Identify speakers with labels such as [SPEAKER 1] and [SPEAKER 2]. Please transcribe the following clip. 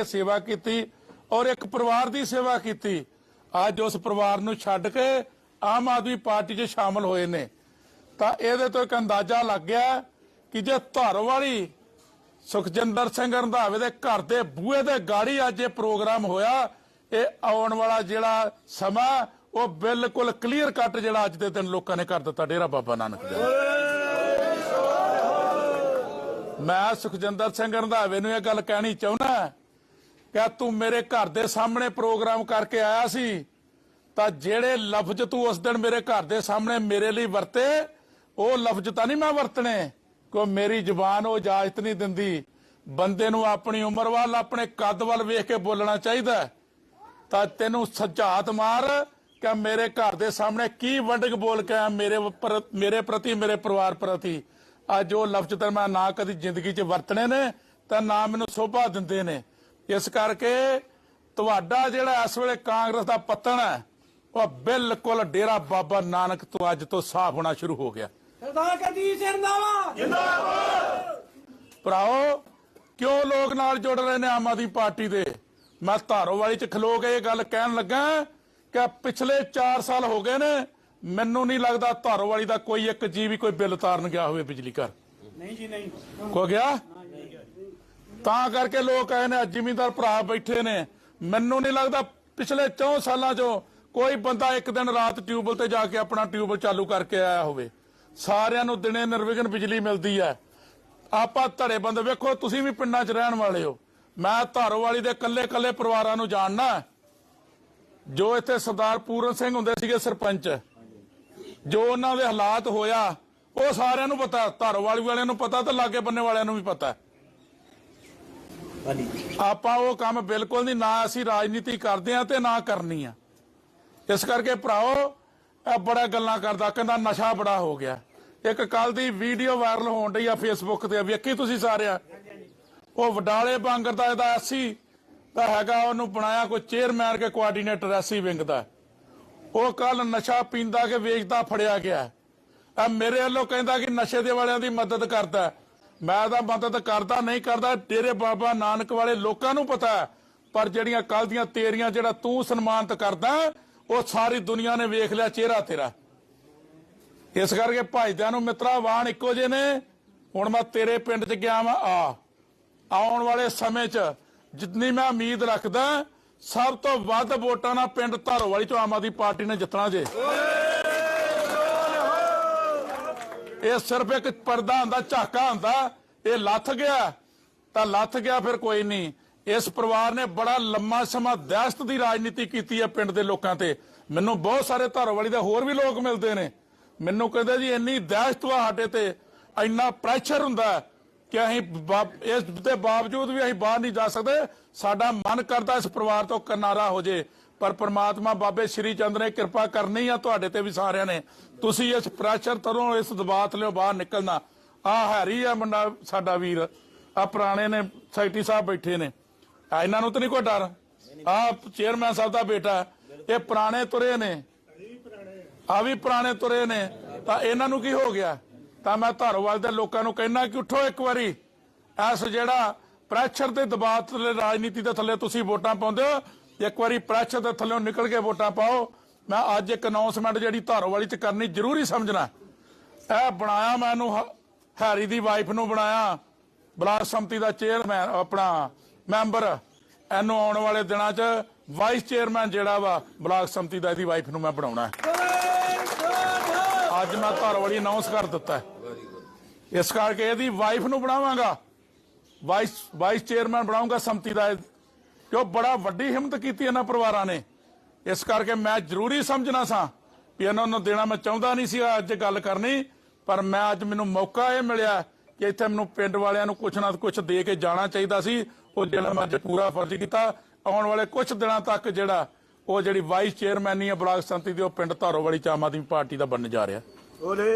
[SPEAKER 1] ਕੇ ਸੇਵਾ ਕੀਤੀ ਔਰ ਇੱਕ ਪਰਿਵਾਰ ਦੀ ਸੇਵਾ ਕੀਤੀ। ਅੱਜ ਉਸ ਪਰਿਵਾਰ ਨੂੰ ਛੱਡ ਕੇ ਆਮ ਆਦਮੀ ਪਾਰਟੀ 'ਚ ਸ਼ਾਮਲ ਹੋਏ ਨੇ। ਤਾਂ ਇਹਦੇ ਤੋਂ ਇੱਕ ਅੰਦਾਜ਼ਾ ਲੱਗ ਗਿਆ ਕਿ ਜੇ ਧਾਰੋ ਵਾਲੀ ਸੁਖਜਿੰਦਰ ਸਿੰਘ ਰੰਧਾਵੇ ਦੇ ਘਰ ਦੇ ਬੂਹੇ ਦੇ ਗਾੜੀ ਅੱਜ ਇਹ ਪ੍ਰੋਗਰਾਮ ਹੋਇਆ, ਇਹ ਆਉਣ ਵਾਲਾ ਜਿਹੜਾ ਸਮਾਂ, ਉਹ ਬਿਲਕੁਲ ਕਲੀਅਰ ਕੱਟ ਜਿਹੜਾ ਅੱਜ ਦੇ ਦਿਨ ਲੋਕਾਂ ਨੇ ਕਰ ਦਿੱਤਾ। ਡੇਰਾ ਬਾਬਾ ਨਾਨਕ ਦਾ। ਮੈਂ ਸੁਖਜਿੰਦਰ ਸਿੰਘ ਰੰਧਾਵੇ ਨੂੰ ਇਹ ਗੱਲ ਕਹਿਣੀ ਚਾਹੁੰਦਾ ਕਿ ਤੂੰ ਮੇਰੇ ਘਰ ਦੇ ਸਾਹਮਣੇ ਪ੍ਰੋਗਰਾਮ ਕਰਕੇ ਆਇਆ ਸੀ, ਤਾਂ ਜਿਹੜੇ ਲਫ਼ਜ਼ ਤੂੰ ਉਸ ਦਿਨ ਮੇਰੇ ਘਰ ਦੇ ਸਾਹਮਣੇ ਮੇਰੇ ਲਈ ਵਰਤੇ, ਉਹ ਲਫ਼ਜ਼ ਤਾਂ ਨਹੀਂ ਮੈਂ ਵਰਤਣੇ ਕੋ ਮੇਰੀ ਜ਼ੁਬਾਨ ਉਹ ਇਜਾਜ਼ਤ ਨਹੀਂ ਦਿੰਦੀ। ਬੰਦੇ ਨੂੰ ਆਪਣੀ ਉਮਰ ਵੱਲ, ਆਪਣੇ ਕੱਦ ਵੱਲ ਵੇਖ ਕੇ ਬੋਲਣਾ ਚਾਹੀਦਾ ਤਾਂ ਤੈਨੂੰ ਸੱਜਾਤ ਮਾਰ ਕਿ ਮੇਰੇ ਘਰ ਦੇ ਸਾਹਮਣੇ ਕੀ ਵੰਡਕ ਬੋਲ ਕੇ ਆ ਮੇਰੇ ਮੇਰੇ ਪ੍ਰਤੀ, ਮੇਰੇ ਪਰਿਵਾਰ ਪ੍ਰਤੀ। ਅੱਜ ਉਹ ਲਫ਼ਜ਼ ਤਾਂ ਮੈਂ ਨਾ ਕਦੀ ਜ਼ਿੰਦਗੀ 'ਚ ਵਰਤਣੇ ਨੇ, ਤਾਂ ਨਾ ਮੈਨੂੰ ਸੋਭਾ ਦਿੰਦੇ ਨੇ। ਇਸ ਕਰਕੇ ਤੁਹਾਡਾ ਜਿਹੜਾ ਇਸ ਵੇਲੇ ਕਾਂਗਰਸ ਦਾ ਪਤਨ ਹੈ ਉਹ ਬਿਲਕੁਲ ਡੇਰਾ ਬਾਬਾ ਨਾਨਕ ਤੋਂ ਅੱਜ ਤੋਂ ਸਾਫ਼ ਹੋਣਾ ਸ਼ੁਰੂ ਹੋ ਗਿਆ।
[SPEAKER 2] ਸਰਦਾਰ ਕਦੀ ਸਰਨਾਵਾ
[SPEAKER 1] ਭਰਾਓ ਕਿਉਂ ਲੋਕ ਨਾਲ ਜੁੜ ਰਹੇ ਨੇ ਆਮ ਆਦਮੀ ਪਾਰਟੀ ਦੇ? ਮੈਂ ਧਾਰੋਵਾਲੀ ਚ ਖਲੋ ਕੇ ਇਹ ਗੱਲ ਕਹਿਣ ਲੱਗਾ ਕਿ ਪਿਛਲੇ 4 ਸਾਲ ਹੋ ਗਏ ਨੇ ਮੈਨੂੰ ਨਹੀਂ ਲੱਗਦਾ ਧਾਰੋਵਾਲੀ ਦਾ ਕੋਈ ਇੱਕ ਜੀ ਵੀ ਕੋਈ ਬਿੱਲ ਤਾਰਨ ਗਿਆ ਹੋਵੇ ਬਿਜਲੀ ਘਰ।
[SPEAKER 2] ਨਹੀਂ ਜੀ ਨਹੀਂ।
[SPEAKER 1] ਕੋ ਗਿਆ? ਤਾਂ ਕਰਕੇ ਲੋਕ ਆਏ ਨੇ ਜ਼ਿਮੀਂਦਾਰ ਭਰਾ ਬੈਠੇ ਨੇ। ਮੈਨੂੰ ਨਹੀਂ ਲੱਗਦਾ ਪਿਛਲੇ 4 ਸਾਲਾਂ ਚੋਂ ਕੋਈ ਬੰਦਾ ਇੱਕ ਦਿਨ ਰਾਤ ਟਿਊਬਲ ਤੇ ਜਾ ਕੇ ਆਪਣਾ ਟਿਊਬਲ ਚਾਲੂ ਕਰਕੇ ਆਇਆ ਹੋਵੇ। ਸਾਰਿਆਂ ਨੂੰ ਦਿਨੇ ਨਿਰਵਿਘਨ ਬਿਜਲੀ ਮਿਲਦੀ ਹੈ। ਆਪਾਂ ਧੜੇ ਬੰਦੇ ਵੇਖੋ, ਤੁਸੀਂ ਵੀ ਪਿੰਡਾਂ 'ਚ ਰਹਿਣ ਵਾਲੇ ਹੋ। ਮੈਂ ਧਾਰੋਵਾਲੀ ਦੇ ਕੱਲੇ ਕੱਲੇ ਪਰਿਵਾਰਾਂ ਨੂੰ ਜਾਣਨਾ ਜੋ ਇੱਥੇ ਸਰਦਾਰ ਪੂਰਨ ਸਿੰਘ ਹੁੰਦੇ ਸੀਗੇ ਸਰਪੰਚ, ਜੋ ਉਹਨਾਂ ਦੇ ਹਾਲਾਤ ਹੋਇਆ, ਉਹ ਸਾਰਿਆਂ ਨੂੰ ਪਤਾ, ਧਾਰੋਵਾਲੀ ਵਾਲਿਆਂ ਨੂੰ ਪਤਾ ਤੇ ਲਾਗੇ ਬੰਨੇ ਵਾਲਿਆਂ ਨੂੰ ਵੀ ਪਤਾ। ਆਪਾਂ ਉਹ ਕੰਮ ਬਿਲਕੁਲ ਨਹੀਂ, ਨਾ ਅਸੀਂ ਰਾਜਨੀਤੀ ਕਰਦੇ ਆ ਤੇ ਨਾ ਕਰਨੀ ਆ। ਇਸ ਕਰਕੇ ਭਰਾਓ ਇਹ ਬੜਾ ਗੱਲਾਂ ਕਰਦਾ, ਕਹਿੰਦਾ ਨਸ਼ਾ ਬੜਾ ਹੋ ਗਿਆ। ਇੱਕ ਕੱਲ ਦੀ ਵੀਡੀਓ ਵਾਇਰਲ ਹੋਣ ਡਈ ਆ ਫੇਸਬੁੱਕ ਤੇ, ਵੇਖੀ ਤੁਸੀਂ ਸਾਰਿਆ? ਉਹ ਵਡਾਲੇ ਬਾਂਗਰ ਦਾ ਇਹਦਾ ਐਸੀ ਦਾ ਹੈਗਾ, ਉਹਨੂੰ ਬਣਾਇਆ ਕੋਈ ਚੇਅਰਮੈਨ ਕੇ ਕੋਆਰਡੀਨੇਟਰ ਐਸੀ ਵਿੰਗ ਦਾ। ਉਹ ਕੱਲ ਨਸ਼ਾ ਪੀਂਦਾ ਕੇ ਵੇਚਦਾ, ਫੜਿਆ ਗਿਆ। ਆ ਮੇਰੇ ਵੱਲੋਂ ਕਹਿੰਦਾ ਕਿ ਨਸ਼ੇ ਦੇ ਵਾਲਿਆਂ ਦੀ ਮਦਦ ਕਰਦਾ। ਮੈਂ ਤਾਂ ਮਦਦ ਕਰਦਾ, ਨਹੀਂ ਕਰਦਾ, ਤੇਰੇ ਬਾਬਾ ਨਾਨਕ ਵਾਲੇ ਲੋਕਾਂ ਨੂੰ ਪਤਾ ਹੈ। ਪਰ ਜਿਹੜੀਆਂ ਕੱਲ ਦੀਆਂ ਤੇਰੀਆਂ ਜਿਹੜਾ ਤੂੰ ਸਨਮਾਨਿਤ ਕਰਦਾ ਉਹ ਸਾਰੀ ਦੁਨੀਆ ਨੇ ਵੇਖ ਲਿਆ ਚਿਹਰਾ ਤੇਰਾ। ਇਸ ਕਰਕੇ ਭਾਈਦਿਆਂ ਨੂੰ ਮਿੱਤਰਾ, ਵਾਣ ਇੱਕੋ ਜਿਹੇ ਨੇ। ਹੁਣ ਮੈਂ ਤੇਰੇ ਪਿੰਡ 'ਚ ਗਿਆ ਵਾਂ, ਆ। ਆਉਣ ਵਾਲੇ ਸਮੇਂ 'ਚ ਜਿੰਨੀ ਮੈਂ ਉਮੀਦ ਰੱਖਦਾ, ਸਭ ਤੋਂ ਵੱਧ ਵੋਟਾਂ ਨਾਲ ਪਿੰਡ ਧਾਰੋਵਾਲੀ ਤੋਂ ਆਮ ਆਦਮੀ ਪਾਰਟੀ ਨੇ ਜਿੱਤਣਾ ਜੇ। ਇਹ ਸਿਰਫ ਇੱਕ ਪਰਦਾ ਹੁੰਦਾ, ਝਾਕਾ ਹੁੰਦਾ, ਇਹ ਲੱਥ ਗਿਆ। ਤਾਂ ਲੱਥ ਗਿਆ ਫਿਰ ਕੋਈ ਨਹੀਂ। ਇਸ ਪਰਿਵਾਰ ਨੇ ਬੜਾ ਲੰਮਾ ਸਮਾਂ ਦਹਿਸ਼ਤ ਦੀ ਰਾਜਨੀਤੀ ਕੀਤੀ ਹੈ ਪਿੰਡ ਦੇ ਲੋਕਾਂ ਤੇ। ਮੈਨੂੰ ਬਹੁਤ ਸਾਰੇ ਧਾਰੋਵਾਲੀ ਦੇ ਹੋਰ ਵੀ ਲੋਕ ਮਿਲਦੇ ਨੇ। ਮੈਨੂੰ ਕਹਿੰਦੇ ਜੀ, ਇੰਨੀ ਦਹਿਸ਼ਤ ਵਾ ਸਾਡੇ ਤੇ। ਇੰਨਾ ਪ੍ਰੈਸ਼ਰ ਹੁੰਦਾ ਕਿ ਅਸੀਂ ਇਸ ਦੇ ਬਾਵਜੂਦ ਵੀ ਅਸੀਂ ਬਾਹਰ ਨਹੀਂ ਜਾ ਸਕਦੇ। ਸਾਡਾ ਮਨ ਕਰਦਾ ਇਸ ਪਰਿਵਾਰ ਤੋਂ ਕਿਨਾਰਾ ਹੋ ਜੇ। ਪਰ ਪ੍ਰਮਾਤਮਾ ਬਾਬੇ ਸ਼੍ਰੀ ਚੰਦ ਨੇ ਕਿਰਪਾ ਕਰਨੀ ਆ ਤੁਹਾਡੇ ਤੇ ਵੀ ਸਾਰਿਆਂ ਨੇ। ਤੁਸੀਂ ਇਸ ਪ੍ਰੈਸ਼ਰ ਤਰੋਂ ਇਸ ਦਬਾਅ ਤੋਂ ਬਾਹਰ ਨਿਕਲਣਾ। ਆ ਹੈਰੀ ਆ ਮੁੰਡਾ, ਸਾਡਾ ਵੀਰ। ਆ ਪੁਰਾਣੇ ਨੇ, ਸੈਕਟਰੀ ਸਾਹਿਬ ਬੈਠੇ ਨੇ। ਆ ਇਹਨਾਂ ਨੂੰ ਤਾਂ ਨਹੀਂ ਕੋਈ ਡਰ? ਆ ਚੇਅਰਮੈਨ ਸਾਹਿਬ ਦਾ ਬੇਟਾ ਇਹ ਪੁਰਾਣੇ ਤੁਰੇ ਨੇ। ਆ ਵੀ ਪੁਰਾਣੇ ਤੁਰੇ ਨੇ। ਤਾਂ ਇਹਨਾਂ ਨੂੰ ਕੀ ਹੋ ਗਿਆ? ਤਾਂ ਮੈਂ ਧਾਰੋਵਾਲ ਦੇ ਲੋਕਾਂ ਨੂੰ ਕਹਿਣਾ ਕਿ ਉਠੋ ਇੱਕ ਵਾਰੀ। ਐਸ ਜਿਹੜਾ ਪ੍ਰੈਸ਼ਰ ਤੇ ਦਬਾਅ ਥੱਲੇ, ਰਾਜਨੀਤੀ ਦੇ ਥੱਲੇ ਤੁਸੀਂ ਵੋਟਾਂ ਪਾਉਂਦੇ ਹੋ ਇੱਕ ਵਾਰੀ ਪ੍ਰੈਸ਼ਰ ਦੇ ਥੱਲੇ ਨਿਕਲ ਕੇ ਵੋਟਾਂ ਪਾਓ। ਮੈਂ ਅੱਜ ਇੱਕ ਅਨਾਉਂਸਮੈਂਟ ਜਿਹੜੀ ਧਾਰੋਵਾਲੀ ਚ ਕਰਨੀ ਜ਼ਰੂਰੀ ਸਮਝਣਾ। ਇਹ ਬਣਾਇਆ ਮੈਨੂੰ ਹ- ਹੈਰੀ ਦੀ ਵਾਈਫ ਨੂੰ ਬਣਾਇਆ। ਬਲਾਕ ਸੰਮਤੀ ਦਾ ਚੇਅਰਮੈਨ ਆਪਣਾ ਮੈਂਬਰ ਇਹਨੂੰ ਆਉਣ ਵਾਲੇ ਦਿਨਾਂ 'ਚ ਵਾਈਸ ਚੇਅਰਮੈਨ ਜਿਹੜਾ ਵਾ, ਬਲਾਕ ਸੰਮਤੀ ਦਾ ਇਹਦੀ ਵਾਈਫ ਨੂੰ ਮੈਂ ਬਣਾਉਣਾ। ਅੱਜ ਮੈਂ ਧਾਰੋ ਵਾਲੀ ਅਨਾਉਂਸ ਕਰ ਦਿੱਤਾ। ਇਸ ਕਰਕੇ ਇਹਦੀ ਵਾਈਫ ਨੂੰ ਬਣਾਵਾਂਗਾ। ਵਾਈਸ ਵਾਈਸ ਚੇਅਰਮੈਨ ਬਣਾਉਂਗਾ ਸੰਮਤੀ ਦਾ ਕਿ ਉਹ ਬੜਾ ਵੱਡੀ ਹਿੰਮਤ ਕੀਤੀ ਇਹਨਾਂ ਪਰਿਵਾਰਾਂ ਨੇ। ਇਸ ਕਰਕੇ ਮੈਂ ਜ਼ਰੂਰੀ ਸਮਝਣਾ ਸਾਂ ਵੀ ਇਹਨਾਂ ਨੂੰ ਦੇਣਾ ਮੈਂ ਚਾਹੁੰਦਾ ਨਹੀਂ ਸੀ ਅੱਜ ਗੱਲ ਕਰਨੀ, ਪਰ ਮੈਂ ਅੱਜ ਮੈਨੂੰ ਮੌਕਾ ਇਹ ਮਿਲਿਆ ਕਿ ਇੱਥੇ ਮੈਨੂੰ ਪਿੰਡ ਵਾਲਿਆਂ ਨੂੰ ਕੁਛ ਨਾ ਕੁਛ ਦੇ ਕੇ ਜਾਣਾ ਚਾਹੀਦਾ ਸੀ। ਉਹ ਜਿਹੜਾ ਮੈਂ ਅੱਜ ਪੂਰਾ ਫਰਜ਼ ਕੀਤਾ, ਆਉਣ ਵਾਲੇ ਕੁਝ ਦਿਨਾਂ ਤੱਕ ਜਿਹੜਾ ਉਹ ਜਿਹੜੀ ਵਾਈਸ ਚੇਅਰਮੈਨੀ ਹੈ ਬਲਾਕ ਸੰਮਤੀ ਦੀ, ਉਹ ਪਿੰਡ ਧਾਰੋਵਾਲੀ ਚ ਆਮ ਆਦਮੀ ਪਾਰਟੀ ਦਾ ਬਣਨ ਜਾ ਰਿਹਾ।
[SPEAKER 2] ਓਲੇ